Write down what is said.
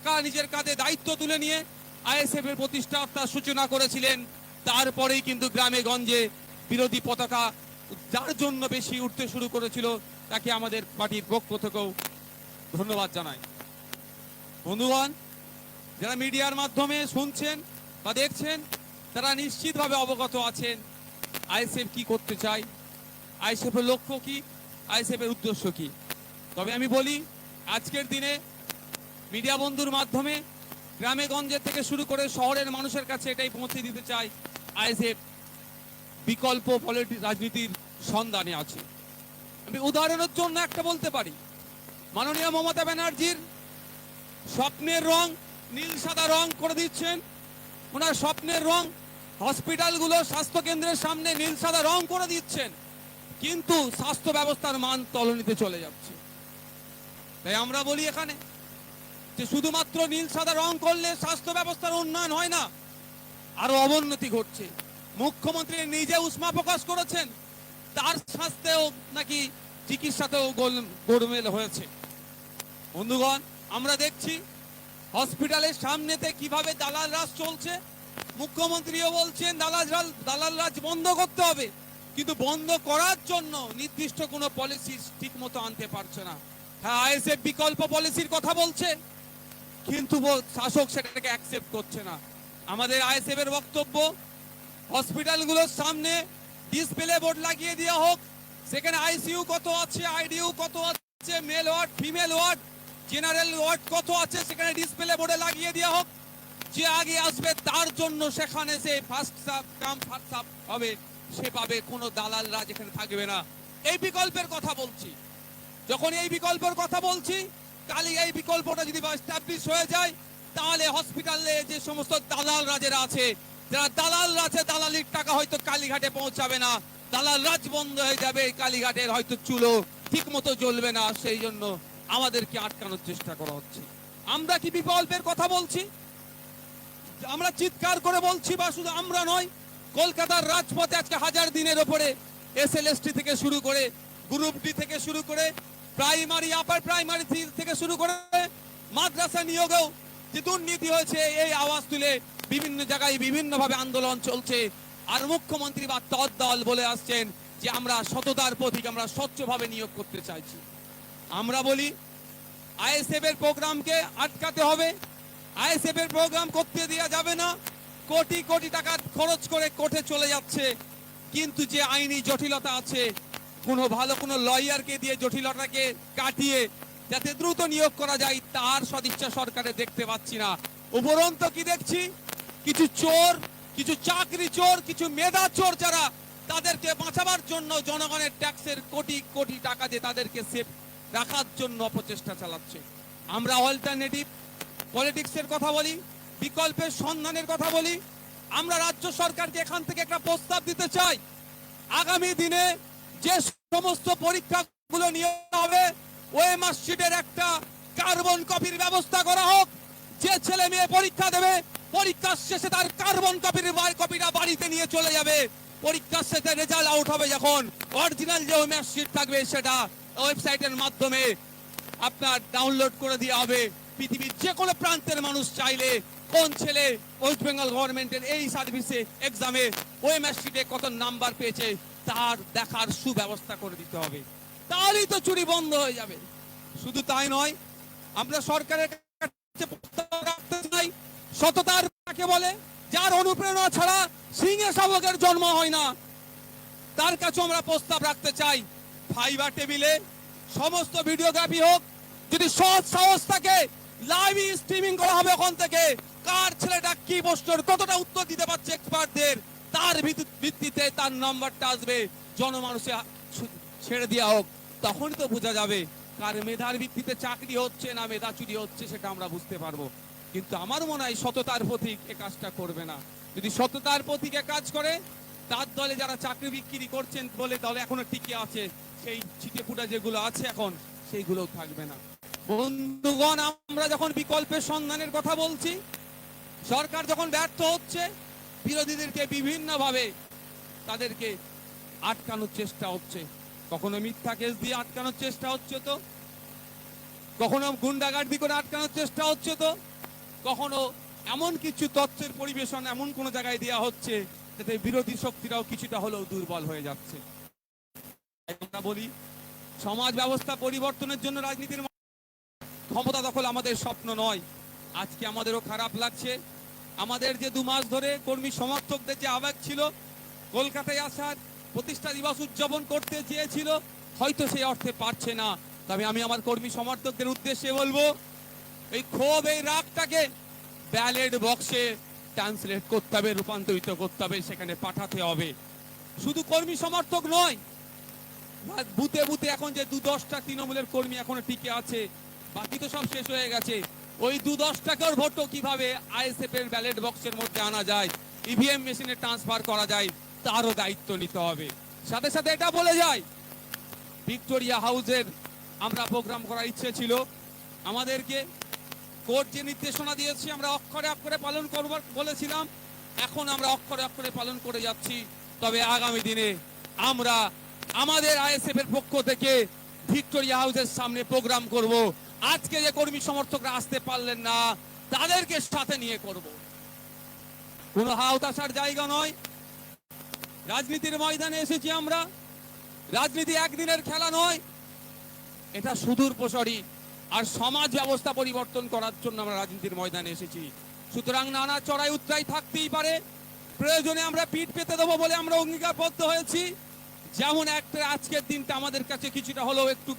একা নিজের কাঁধে দায়িত্ব তুলে নিয়ে আইএসএফ এর প্রতিষ্ঠাতার সূচনা করেছিলেন। তারপরেই কিন্তু গ্রামে গঞ্জে বিরোধী পতাকা যার জন্য বেশি উঠতে শুরু করেছিল, তাকে আমাদের পার্টির পক্ষ থেকেও ধন্যবাদ জানাই। বন্ধুগণ, যারা মিডিয়ার মাধ্যমে শুনছেন বা দেখছেন, তারা নিশ্চিতভাবে অবগত আছেন আইএসএফ কি করতে চায়। আইএসএফ এর লক্ষ্য কি? আইএসএফ এর উদ্দেশ্য কি? তবে আমি বলি, আজকের দিনে মিডিয়া বন্ধুর মাধ্যমে গ্রামে গঞ্জে থেকে শুরু করে শহরের মানুষের কাছে এটাই পৌঁছে দিতে চাই। আইএসএফ বিকল্প পলিটি রাজনীতির সন্ধানে আছে। আমি উদাহরণের জন্য একটা বলতে পারি। মাননীয় মমতা ব্যানার্জির স্বপ্নের রং নীল সাদা রং করে দিচ্ছেন। ওনার স্বপ্নের রং হসপিটালগুলো স্বাস্থ্য কেন্দ্রের সামনে নীল সাদা রং করে দিচ্ছেন। কিন্তু স্বাস্থ্য ব্যবস্থার মান তলনিতে চলে যাচ্ছে। তাই আমরা বলি এখানে যে শুধুমাত্র নীল সাদা রং করলে স্বাস্থ্য ব্যবস্থার উন্নয়ন হয় না, আরও অবনতি ঘটছে। মুখ্যমন্ত্রী নিজে উষ্মা প্রকাশ করেছেন, তার স্বাস্থ্যেও নাকি চিকিৎসাতেও গোল- গোলমেল হয়েছে। বন্ধুগণ, আমরা দেখছি হসপিটালের সামনেতে কীভাবে দালাল রাজ চলছে। মুখ্যমন্ত্রীও বলছেন, দালাল দালাল রাজ বন্ধ করতে হবে। কিন্তু বন্ধ করার জন্য নির্দিষ্ট কোনো পলিসি ঠিক মতো আনতে পারছে না। হ্যাঁ আইএসএফ বিকল্প পলিসির কথা বলছে। কিন্তু শাসক সেটাকে অ্যাকসেপ্ট করছে না। আমাদের আইএসএফ এর বক্তব্য হসপিটালগুলোর সামনে ডিসপ্লে বোর্ড লাগিয়ে দেওয়া হোক, সেখানে আইসিইউ কত আছে আইডিইউ কত আছে male ward female ward general ward কত আছে, সেখানে ডিসপ্লে বোর্ডে লাগিয়ে দেওয়া হোক। যে আগে আসবে তার জন্য সেখানে সে ফার্স্ট সাপ কাম ফার্স্ট সাপ হবে, সে পাবে, কোনো দালাল রাজ এখানে থাকবে না। এই বিকল্পের কথা বলছি। যখন এই বিকল্পের কথা বলছি তাহলে এই বিকল্পটা যদি এস্টাবলিশ হয়ে যায়, তাহলে হসপিটালে যে সমস্ত দালাল রাজেরা আছে, যারা দালাল রাজে দালালির টাকা হয়তো কালীঘাটে পৌঁছাবে না। দালাল রাজ বন্ধ হয়ে যাবে কালীঘাটের হয়তো চুলো ঠিক মতো জ্বলবে না। সেই জন্য আমাদেরকে আটকানোর চেষ্টা করা হচ্ছে। আমরা কি বিকল্পের কথা বলছি? আমরা চিৎকার করে বলছি বা শুধু আমরা নয়, কলকাতার রাজপথে আজকে হাজার দিনের ওপরে এসএলএসটি থেকে শুরু করে গ্রুপ ডি থেকে শুরু করে প্রাইমারি আপার প্রাইমারি থেকে শুরু করে মাদ্রাসা নিয়োগেও যে দুর্নীতি হয়েছে, এই আওয়াজ তুলে বিভিন্ন জায়গায় বিভিন্নভাবে আন্দোলন চলছে। আর মুখ্যমন্ত্রী বা তদ দল বলে আসছেন যে আমরা সততার প্রতীক, আমরা স্বচ্ছভাবে নিয়োগ করতে চাইছি। আমরা বলি, আইএসএফ এর প্রোগ্রামকে আটকাতে হবে। আইএসএফ এর প্রোগ্রাম করতে দেওয়া যাবে না। কোটি কোটি টাকা খরচ করে কোর্টে চলে যাচ্ছে। কিন্তু যে আইনি জটিলতা আছে কোনো ভালো কোনো লয়ারকে দিয়ে জটিলতাকে কাটিয়ে যাতে দ্রুত নিয়োগ করা যায়, তার সদিচ্ছা সরকারে দেখতে পাচ্ছি না। উপরন্ত কি দেখছি? কিছু চোর, কিছু চাকরি চোর, কিছু মেধা চোর যারা তাদেরকে বাঁচাবার জন্য জনগণের ট্যাক্সের কোটি কোটি টাকা দিয়ে তাদেরকে সেফ রাখার জন্য অপচেষ্টা চালাচ্ছে। আমরা অল্টারনেটিভ পলিটিক্সের কথা বলি, বিকল্পের সন্ধানের কথা বলি, আমরা রাজ্য সরকারকে এখান থেকে একটা প্রস্তাব দিতে চাই। আগামী দিনে যে সমস্ত পরীক্ষাগুলো নিয়ে হবে, ওই মার্কশিটের একটা কার্বন কপির ব্যবস্থা করা হোক। যে ছেলে মেয়ে পরীক্ষা দেবে, পরীক্ষার শেষে তার কার্বন কপির কপিটা বাড়িতে নিয়ে চলে যাবে। পরীক্ষার শেষে রেজাল্ট আউট হবে যখন। অরিজিনাল যে মার্কশিট থাকবে, সেটা ওয়েবসাইটের মাধ্যমে আপনার ডাউনলোড করে দেওয়া হবে। পৃথিবীর যে কোনো প্রান্তের মানুষ চাইলে কোন ছেলে ওয়েস্ট বেঙ্গল গভর্নমেন্টের এই সার্ভিসে এক্সামে ওই ম্যাটশিটে কত নাম্বার পেয়েছে তার দেখার সুব্যবস্থা করে দিতে হবে। তাহলেই তো চুরি বন্ধ হয়ে যাবে। শুধু তাই নয়, আমরা সরকারের কাছে রাখতে চাই, সততার কাকে বলে, যার অনুপ্রেরণা ছাড়া সিংহে শাবকের জন্ম হয় না। তার কাছে আমরা প্রস্তাব রাখতে চাই, ফাইবার টেবিলে সমস্ত ভিডিওগ্রাফি হোক, যদি সৎ সাহস থাকে লাইভ স্ট্রিমিং করা হবে ওখান থেকে। কার ছেলেটা কি প্রশ্নের কতটা উত্তর দিতে পারছে এক্সপার্টদের তার ভিত্তি- ভিত্তিতে তার নাম্বারটা আসবে। জনমানুষে ছেড়ে দেওয়া হোক। তখনই তো বোঝা যাবে কার মেধার ভিত্তিতে চাকরি হচ্ছে না মেধা চুরি হচ্ছে, সেটা আমরা বুঝতে পারব। কিন্তু আমার মনে হয় সততার প্রতীক এ কাজটা করবে না। যদি সততার প্রতীকে কাজ করে, তার দলে যারা চাকরি বিক্রি করছেন বলে দলে এখনও টিকে আছে, সেই ছিটে ফুটা যেগুলো আছে এখন সেইগুলো থাকবে না। বন্ধুগণ, আমরা যখন বিকল্পের সন্ধানের কথা বলছি, সরকার যখন ব্যর্থ হচ্ছে বিরোধীদেরকে বিভিন্নভাবে তাদেরকে আটকানোর চেষ্টা হচ্ছে। কখনো মিথ্যা কেস দিয়ে আটকানোর চেষ্টা হচ্ছে তো? কখনো গুন্ডাগার্দি করে আটকানোর চেষ্টা হচ্ছে তো? কখনো এমন কিছু তথ্যের পরিবেশন এমন কোন জায়গায় দেওয়া হচ্ছে যাতে বিরোধী শক্তিরাও কিছুটা হলেও দুর্বল হয়ে যাচ্ছে। আমরা বলি, সমাজ ব্যবস্থা পরিবর্তনের জন্য রাজনীতির ক্ষমতা দখল আমাদের স্বপ্ন নয়। আজকে আমাদেরও খারাপ লাগছে। আমাদের যে দু মাস ধরে কর্মী সমর্থকদের যে আবেগ ছিল, কলকাতায় আসার প্রতিষ্ঠা দিবস উদযাপন করতে চেয়েছিল, হয়তো সেই অর্থে পারছে না। তবে আমি আমার কর্মী সমর্থকদের উদ্দেশ্যে বলব, এই ক্ষোভ, এই রাগটাকে ব্যালেট বক্সে ট্রান্সলেট করতে হবে, রূপান্তরিত করতে হবে, সেখানে পাঠাতে হবে। শুধু কর্মী সমর্থক নয় বুথে বুথে এখন যে দু দশটা তৃণমূলের কর্মী এখনও টিকে আছে, বাকি তো সব শেষ হয়ে গেছে। ওই দু দশ টাকার ভোটও কীভাবে আইএসএফ এর ব্যালেট বক্সের মধ্যে আনা যায়? ইভিএম মেশিনে ট্রান্সফার করা যায়, তারও দায়িত্ব নিতে হবে। সাথে সাথে এটা বলে যায়, ভিক্টোরিয়া হাউসের আমরা প্রোগ্রাম করার ইচ্ছে ছিল। আমাদেরকে কোর্ট যে নির্দেশনা দিয়েছি, আমরা অক্ষরে অক্ষরে পালন করব বলেছিলাম। এখন আমরা অক্ষরে অক্ষরে পালন করে যাচ্ছি। তবে আগামী দিনে আমরা আমাদের আইএসএফ এর পক্ষ থেকে ভিক্টোরিয়া হাউসের সামনে প্রোগ্রাম করব। আজকে যে কর্মী সমর্থকরা আসতে পারলেন না, তাদেরকে সাথে নিয়ে করব। কোনো হাউত আসার জায়গা নয়। রাজনীতির ময়দানে এসেছি আমরা। রাজনীতি একদিনের খেলা নয়। এটা সুদূর প্রসারী আর সমাজ ব্যবস্থা পরিবর্তন করার জন্য আমরা রাজনীতির ময়দানে এসেছি। সুতরাং নানা চড়াই উত্তরাই থাকতেই পারে। প্রয়োজনে আমরা পিঠ পেতে দেবো বলে আমরা অঙ্গীকারবদ্ধ হয়েছি। যেমন একটা আজকের দিনটা আমাদের কাছে কিছুটা হলেও একটু